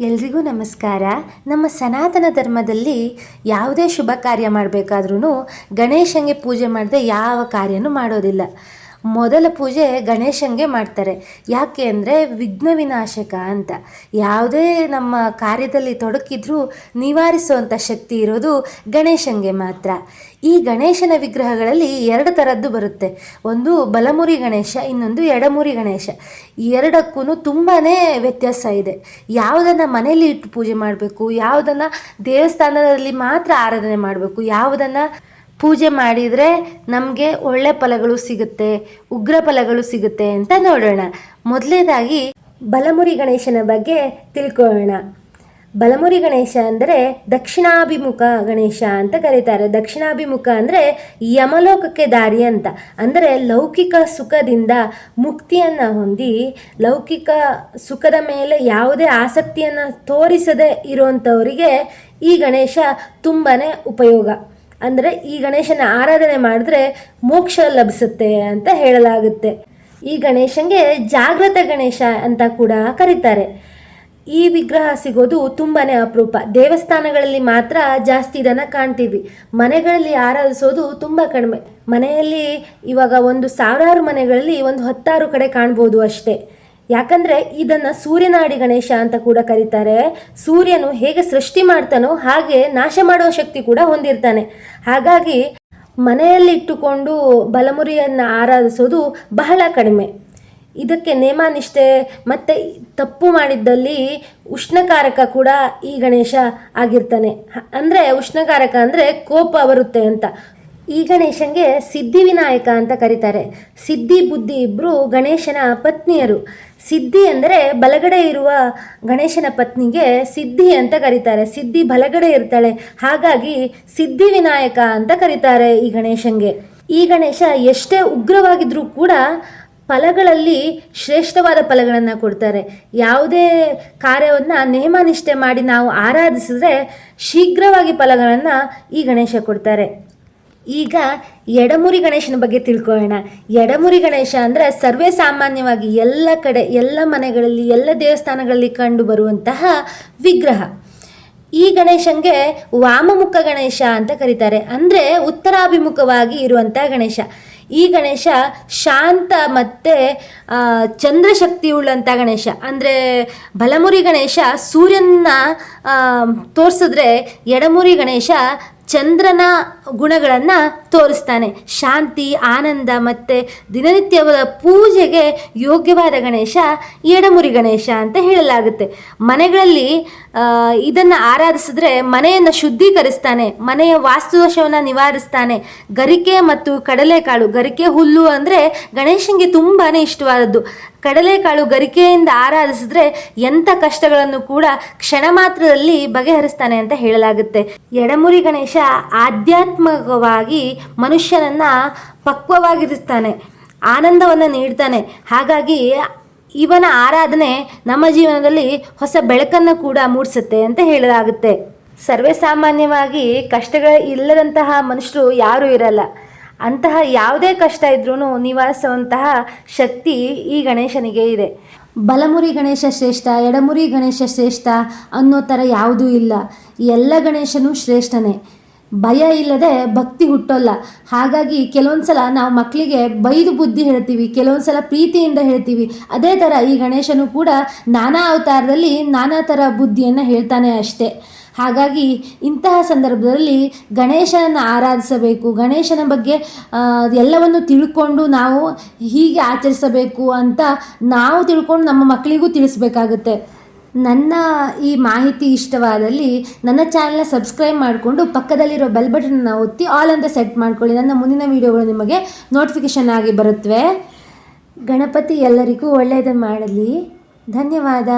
ಎಲ್ರಿಗೂ ನಮಸ್ಕಾರ. ನಮ್ಮ ಸನಾತನ ಧರ್ಮದಲ್ಲಿ ಯಾವುದೇ ಶುಭ ಕಾರ್ಯ ಮಾಡಬೇಕಾದ್ರೂ ಗಣೇಶನಿಗೆ ಪೂಜೆ ಮಾಡದೆ ಯಾವ ಕಾರ್ಯನೂ ಮಾಡೋದಿಲ್ಲ. ಮೊದಲ ಪೂಜೆ ಗಣೇಶನಿಗೆ ಮಾಡ್ತಾರೆ. ಯಾಕೆ ಅಂದರೆ ವಿಘ್ನ ವಿನಾಶಕ ಅಂತ. ಯಾವುದೇ ನಮ್ಮ ಕಾರ್ಯದಲ್ಲಿ ತೊಡಕಿದ್ರೂ ನಿವಾರಿಸುವಂಥ ಶಕ್ತಿ ಇರೋದು ಗಣೇಶನಿಗೆ ಮಾತ್ರ. ಈ ಗಣೇಶನ ವಿಗ್ರಹಗಳಲ್ಲಿ ಎರಡು ಥರದ್ದು ಬರುತ್ತೆ. ಒಂದು ಬಲಮುರಿ ಗಣೇಶ, ಇನ್ನೊಂದು ಎಡಮುರಿ ಗಣೇಶ. ಎರಡಕ್ಕೂ ತುಂಬಾ ವ್ಯತ್ಯಾಸ ಇದೆ. ಯಾವುದನ್ನು ಮನೆಯಲ್ಲಿ ಇಟ್ಟು ಪೂಜೆ ಮಾಡಬೇಕು, ಯಾವುದನ್ನು ದೇವಸ್ಥಾನದಲ್ಲಿ ಮಾತ್ರ ಆರಾಧನೆ ಮಾಡಬೇಕು, ಯಾವುದನ್ನು ಪೂಜೆ ಮಾಡಿದರೆ ನಮಗೆ ಒಳ್ಳೆ ಫಲಗಳು ಸಿಗುತ್ತೆ, ಉಗ್ರ ಫಲಗಳು ಸಿಗುತ್ತೆ ಅಂತ ನೋಡೋಣ. ಮೊದಲನೇದಾಗಿ ಬಲಮುರಿ ಗಣೇಶನ ಬಗ್ಗೆ ತಿಳ್ಕೊಳ್ಳೋಣ. ಬಲಮುರಿ ಗಣೇಶ ಅಂದರೆ ದಕ್ಷಿಣಾಭಿಮುಖ ಗಣೇಶ ಅಂತ ಕರೀತಾರೆ. ದಕ್ಷಿಣಾಭಿಮುಖ ಅಂದರೆ ಯಮಲೋಕಕ್ಕೆ ದಾರಿ ಅಂತ. ಅಂದರೆ ಲೌಕಿಕ ಸುಖದಿಂದ ಮುಕ್ತಿಯನ್ನು ಹೊಂದಿ, ಲೌಕಿಕ ಸುಖದ ಮೇಲೆ ಯಾವುದೇ ಆಸಕ್ತಿಯನ್ನು ತೋರಿಸದೇ ಇರುವಂಥವರಿಗೆ ಈ ಗಣೇಶ ತುಂಬಾ ಉಪಯೋಗ. ಅಂದರೆ ಈ ಗಣೇಶನ ಆರಾಧನೆ ಮಾಡಿದ್ರೆ ಮೋಕ್ಷ ಲಭಿಸುತ್ತೆ ಅಂತ ಹೇಳಲಾಗುತ್ತೆ. ಈ ಗಣೇಶನಿಗೆ ಜಾಗೃತ ಗಣೇಶ ಅಂತ ಕೂಡ ಕರೀತಾರೆ. ಈ ವಿಗ್ರಹ ಸಿಗೋದು ತುಂಬಾ ಅಪರೂಪ. ದೇವಸ್ಥಾನಗಳಲ್ಲಿ ಮಾತ್ರ ಜಾಸ್ತಿ ಇದನ್ನು ಕಾಣ್ತೀವಿ. ಮನೆಗಳಲ್ಲಿ ಆರಾಧಿಸೋದು ತುಂಬ ಕಡಿಮೆ. ಮನೆಯಲ್ಲಿ ಇವಾಗ ಒಂದು ಸಾವಿರಾರು ಮನೆಗಳಲ್ಲಿ ಒಂದು ಹತ್ತಾರು ಕಡೆ ಕಾಣ್ಬೋದು ಅಷ್ಟೇ. ಯಾಕಂದರೆ ಇದನ್ನ ಸೂರ್ಯನಾಡಿ ಗಣೇಶ ಅಂತ ಕೂಡ ಕರೀತಾರೆ. ಸೂರ್ಯನು ಹೇಗೆ ಸೃಷ್ಟಿ ಮಾಡ್ತಾನೋ ಹಾಗೆ ನಾಶ ಮಾಡುವ ಶಕ್ತಿ ಕೂಡ ಹೊಂದಿರ್ತಾನೆ. ಹಾಗಾಗಿ ಮನೆಯಲ್ಲಿ ಇಟ್ಟುಕೊಂಡು ಬಲಮುರಿಯನ್ನ ಆರಾಧಿಸೋದು ಬಹಳ ಕಡಿಮೆ. ಇದಕ್ಕೆ ನೇಮನಿಷ್ಠೆ ಮತ್ತೆ ತಪ್ಪು ಮಾಡಿದ್ದಲ್ಲಿ ಉಷ್ಣಕಾರಕ ಕೂಡ ಈ ಗಣೇಶ ಆಗಿರ್ತಾನೆ. ಅಂದರೆ ಉಷ್ಣಕಾರಕ ಅಂದರೆ ಕೋಪ ಬರುತ್ತೆ ಅಂತ. ಈ ಗಣೇಶನಿಗೆ ಸಿದ್ಧಿವಿನಾಯಕ ಅಂತ ಕರೀತಾರೆ. ಸಿದ್ಧಿ ಬುದ್ಧಿ ಇಬ್ಬರು ಗಣೇಶನ ಪತ್ನಿಯರು. ಸಿದ್ಧಿ ಅಂದರೆ ಬಲಗಡೆ ಇರುವ ಗಣೇಶನ ಪತ್ನಿಗೆ ಸಿದ್ಧಿ ಅಂತ ಕರೀತಾರೆ. ಸಿದ್ಧಿ ಬಲಗಡೆ ಇರ್ತಾಳೆ. ಹಾಗಾಗಿ ಸಿದ್ಧಿವಿನಾಯಕ ಅಂತ ಕರೀತಾರೆ ಈ ಗಣೇಶನಿಗೆ. ಈ ಗಣೇಶ ಎಷ್ಟೇ ಉಗ್ರವಾಗಿದ್ರೂ ಕೂಡ ಫಲಗಳಲ್ಲಿ ಶ್ರೇಷ್ಠವಾದ ಫಲಗಳನ್ನು ಕೊಡ್ತಾರೆ. ಯಾವುದೇ ಕಾರ್ಯವನ್ನು ನೇಮನಿಷ್ಠೆ ಮಾಡಿ ನಾವು ಆರಾಧಿಸಿದ್ರೆ ಶೀಘ್ರವಾಗಿ ಫಲಗಳನ್ನು ಈ ಗಣೇಶ ಕೊಡ್ತಾರೆ. ಈಗ ಎಡಮುರಿ ಗಣೇಶನ ಬಗ್ಗೆ ತಿಳ್ಕೊಳ್ಳೋಣ. ಎಡಮುರಿ ಗಣೇಶ ಅಂದರೆ ಸರ್ವೇ ಸಾಮಾನ್ಯವಾಗಿ ಎಲ್ಲ ಕಡೆ, ಎಲ್ಲ ಮನೆಗಳಲ್ಲಿ, ಎಲ್ಲ ದೇವಸ್ಥಾನಗಳಲ್ಲಿ ಕಂಡು ಬರುವಂತಹ ವಿಗ್ರಹ. ಈ ಗಣೇಶನಿಗೆ ವಾಮಮುಖ ಗಣೇಶ ಅಂತ ಕರೀತಾರೆ. ಅಂದರೆ ಉತ್ತರಾಭಿಮುಖವಾಗಿ ಇರುವಂಥ ಗಣೇಶ. ಈ ಗಣೇಶ ಶಾಂತ ಮತ್ತು ಚಂದ್ರಶಕ್ತಿ ಉಳ್ಳಂಥ ಗಣೇಶ. ಅಂದರೆ ಬಲಮುರಿ ಗಣೇಶ ಸೂರ್ಯನ ತೋರಿಸಿದ್ರೆ ಎಡಮುರಿ ಗಣೇಶ ಚಂದ್ರನ ಗುಣಗಳನ್ನು ತೋರಿಸ್ತಾನೆ. ಶಾಂತಿ, ಆನಂದ ಮತ್ತು ದಿನನಿತ್ಯದ ಪೂಜೆಗೆ ಯೋಗ್ಯವಾದ ಗಣೇಶ, ಎಡಮುರಿ ಗಣೇಶ ಅಂತ ಹೇಳಲಾಗುತ್ತೆ. ಮನೆಗಳಲ್ಲಿ ಇದನ್ನು ಆರಾಧಿಸಿದ್ರೆ ಮನೆಯನ್ನು ಶುದ್ಧೀಕರಿಸ್ತಾನೆ, ಮನೆಯ ವಾಸ್ತುದೋಷವನ್ನು ನಿವಾರಿಸ್ತಾನೆ. ಗರಿಕೆ ಮತ್ತು ಕಡಲೆಕಾಳು, ಗರಿಕೆ ಹುಲ್ಲು ಅಂದರೆ ಗಣೇಶನಿಗೆ ತುಂಬಾ ಇಷ್ಟವಾದದ್ದು. ಕಡಲೆಕಾಳು ಗರಿಕೆಯಿಂದ ಆರಾಧಿಸಿದ್ರೆ ಎಂಥ ಕಷ್ಟಗಳನ್ನು ಕೂಡ ಕ್ಷಣ ಮಾತ್ರದಲ್ಲಿ ಬಗೆಹರಿಸ್ತಾನೆ ಅಂತ ಹೇಳಲಾಗುತ್ತೆ. ಎಡಮುರಿ ಗಣೇಶ ಆಧ್ಯಾತ್ಮಿಕವಾಗಿ ಮನುಷ್ಯನನ್ನು ಪಕ್ವವಾಗಿರಿಸ್ತಾನೆ, ಆನಂದವನ್ನು ನೀಡ್ತಾನೆ. ಹಾಗಾಗಿ ಇವನ ಆರಾಧನೆ ನಮ್ಮ ಜೀವನದಲ್ಲಿ ಹೊಸ ಬೆಳಕನ್ನು ಕೂಡ ಮೂಡಿಸುತ್ತೆ ಅಂತ ಹೇಳಲಾಗುತ್ತೆ. ಸರ್ವೇ ಸಾಮಾನ್ಯವಾಗಿ ಕಷ್ಟಗಳ ಇಲ್ಲದಂತಹ ಮನುಷ್ಯರು ಯಾರೂ ಇರಲ್ಲ. ಅಂತಹ ಯಾವುದೇ ಕಷ್ಟ ಇದ್ರೂ ನಿವಾರಿಸುವಂತಹ ಶಕ್ತಿ ಈ ಗಣೇಶನಿಗೆ ಇದೆ. ಬಲಮುರಿ ಗಣೇಶ ಶ್ರೇಷ್ಠ, ಎಡಮುರಿ ಗಣೇಶ ಶ್ರೇಷ್ಠ ಅನ್ನೋ ಥರ ಯಾವುದೂ ಇಲ್ಲ. ಎಲ್ಲ ಗಣೇಶನೂ ಶ್ರೇಷ್ಠನೇ. ಭಯ ಇಲ್ಲದೆ ಭಕ್ತಿ ಹುಟ್ಟೋಲ್ಲ. ಹಾಗಾಗಿ ಕೆಲವೊಂದು ಸಲ ನಾವು ಮಕ್ಕಳಿಗೆ ಬೈದು ಬುದ್ಧಿ ಹೇಳ್ತೀವಿ ಕೆಲವೊಂದು ಸಲ ಪ್ರೀತಿಯಿಂದ ಹೇಳ್ತೀವಿ. ಅದೇ ಥರ ಈ ಗಣೇಶನು ಕೂಡ ನಾನಾ ಅವತಾರದಲ್ಲಿ ನಾನಾ ಥರ ಬುದ್ಧಿಯನ್ನು ಹೇಳ್ತಾನೆ ಅಷ್ಟೇ. ಹಾಗಾಗಿ ಇಂತಹ ಸಂದರ್ಭದಲ್ಲಿ ಗಣೇಶನನ್ನು ಆರಾಧಿಸಬೇಕು. ಗಣೇಶನ ಬಗ್ಗೆ ಎಲ್ಲವನ್ನು ತಿಳ್ಕೊಂಡು ನಾವು ಹೀಗೆ ಆಚರಿಸಬೇಕು ಅಂತ ನಾವು ತಿಳ್ಕೊಂಡು ನಮ್ಮ ಮಕ್ಕಳಿಗೂ ತಿಳಿಸ್ಬೇಕಾಗುತ್ತೆ. ನನ್ನ ಈ ಮಾಹಿತಿ ಇಷ್ಟವಾದಲ್ಲಿ ನನ್ನ ಚಾನಲ್ನ ಸಬ್ಸ್ಕ್ರೈಬ್ ಮಾಡಿಕೊಂಡು ಪಕ್ಕದಲ್ಲಿರೋ ಬೆಲ್ ಬಟನ್ನ ಒತ್ತಿ ಆಲ್ ಅಂತ ಸೆಟ್ ಮಾಡ್ಕೊಳ್ಳಿ. ನನ್ನ ಮುಂದಿನ ವೀಡಿಯೋಗಳು ನಿಮಗೆ ನೋಟಿಫಿಕೇಷನ್ ಆಗಿ ಬರುತ್ತವೆ ಗಣಪತಿ ಎಲ್ಲರಿಗೂ ಒಳ್ಳೆಯದನ್ನು ಮಾಡಲಿ. ಧನ್ಯವಾದ.